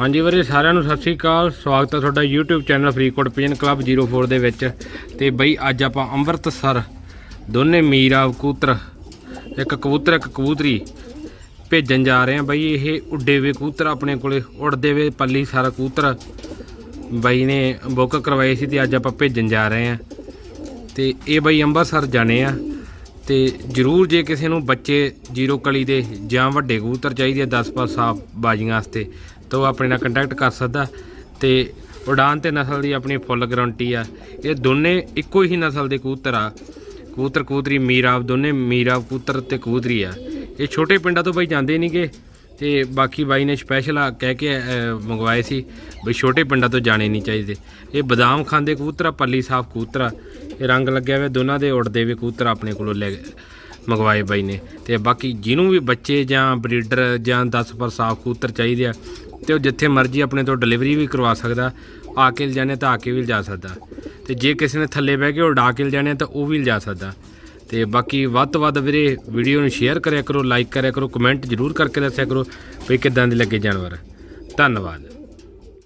ਹਾਂਜੀ ਵੀਰੇ, ਸਾਰਿਆਂ ਨੂੰ ਸਤਿ ਸ੍ਰੀ ਅਕਾਲ। ਸਵਾਗਤ ਹੈ ਤੁਹਾਡਾ YouTube channel Faridkot pigeon club 04 ਦੇ ਵਿੱਚ। ਤੇ ਬਈ, ਅੱਜ ਆਪਾਂ ਅੰਮ੍ਰਿਤਸਰ, ਦੋਨੇ ਮੀਰਾ, ਕਬੂਤਰ, ਇੱਕ ਕਬੂਤਰ, ਇੱਕ ਕਬੂਤਰੀ ਭੇਜਣ ਜਾ ਰਹੇ ਆ ਬਈ, ਇਹ ਉੱਡੇ ਵੇ ਕਬੂਤਰ ਆਪਣੇ ਕੋਲੇ, ਉੱਡਦੇ ਵੇ ਪੱਲੀ ਸਾਰਾ ਕਬੂਤਰ ਬਾਈ ਨੇ ਬੁੱਕ ਕਰਵਾਈ ਸੀ ਤੇ ਅੱਜ ਆਪਾਂ ਭੇਜਣ ਜਾ ਰਹੇ ਆ ਤੇ ਇਹ ਬਈ ਅੰਮ੍ਰਿਤਸਰ ਜਾਣੇ ਆ। ਤੇ ਜਰੂਰ ਜੇ ਕਿਸੇ ਨੂੰ ਬੱਚੇ ਜ਼ੀਰੋ ਕਲੀ ਦੇ ਜਾਂ ਵੱਡੇ ਕਬੂਤਰ ਚਾਹੀਦੇ ਆ 10 ਪਾਸ ਸਾਫ਼ ਬਾਜੀਆਂ ਵਾਸਤੇ, ਤਾਂ ਉਹ ਆਪਣੇ ਨਾਲ ਕੰਟੈਕਟ ਕਰ ਸਕਦਾ। ਤੇ ਉਡਾਨ ਤੇ ਨਸਲ ਦੀ ਆਪਣੀ ਫੁੱਲ ਗਾਰੰਟੀ ਆ। ਇਹ ਦੋਨੇ ਇੱਕੋ ਹੀ ਨਸਲ ਦੇ ਕਬੂਤਰ ਆ। ਕਬੂਤਰ ਕਬੂਤਰੀ ਮੀਰਾਬ ਦੋਨੇ ਮੀਰਾਬ ਕਬੂਤਰ ਤੇ ਕਬੂਤਰੀ ਆ। ਇਹ ਛੋਟੇ ਪਿੰਡਾਂ ਤੋਂ ਬਈ ਜਾਂਦੇ ਨਹੀਂਗੇ ਤੇ ਬਾਕੀ ਬਾਈ ਨੇ ਸਪੈਸ਼ਲ ਆ ਕਹਿ ਕੇ ਮੰਗਵਾਏ ਸੀ ਵੀ ਛੋਟੇ ਪਿੰਡਾਂ ਤੋਂ ਜਾਣੇ ਨਹੀਂ ਚਾਹੀਦੇ। ਇਹ ਬਦਾਮ ਖਾਂਦੇ ਕਬੂਤਰ ਆ, ਪੱਲੀ ਸਾਫ਼ ਕਬੂਤਰ ਇਹ ਰੰਗ ਲੱਗਿਆ ਹੋਇਆ, ਦੋਨਾਂ ਦੇ ਉੱਡਦੇ ਵੀ ਕਬੂਤਰ ਆਪਣੇ ਕੋਲੋਂ ਲੈ ਮੰਗਵਾਏ ਬਾਈ ਨੇ। ਤੇ ਬਾਕੀ ਜਿਹਨੂੰ ਵੀ ਬੱਚੇ ਜਾਂ ਬਰੀਡਰ ਜਾਂ 10 ਪਰ ਸਾਫ਼ ਕਬੂਤਰ ਚਾਹੀਦੇ ਆ, ਤੇ ਉਹ ਜਿੱਥੇ ਮਰਜ਼ੀ ਆਪਣੇ ਤੋਂ ਡਿਲੀਵਰੀ ਵੀ ਕਰਵਾ ਸਕਦਾ, ਆ ਕੇ ਲਿਜਾਣੇ ਤਾਂ ਆ ਕੇ ਵੀ ਲਿਜਾ ਸਕਦਾ। ਤੇ ਜੇ ਕਿਸੇ ਨੇ ਥੱਲੇ ਬਹਿ ਕੇ ਉਡਾ ਕੇ ਲਿਜਾਣੇ ਤਾਂ ਉਹ ਵੀ ਲਿਜਾ ਸਕਦਾ। ਤੇ ਬਾਕੀ ਵੱਧ ਤੋਂ ਵੱਧ ਵੀਰੇ ਵੀਡੀਓ ਨੂੰ ਸ਼ੇਅਰ ਕਰਿਆ ਕਰੋ ਲਾਈਕ ਕਰਿਆ ਕਰੋ ਕਮੈਂਟ ਜ਼ਰੂਰ ਕਰਕੇ ਦੱਸਿਆ ਕਰੋ ਵੀ ਕਿੱਦਾਂ ਦੇ ਲੱਗੇ ਜਾਨਵਰ। ਧੰਨਵਾਦ।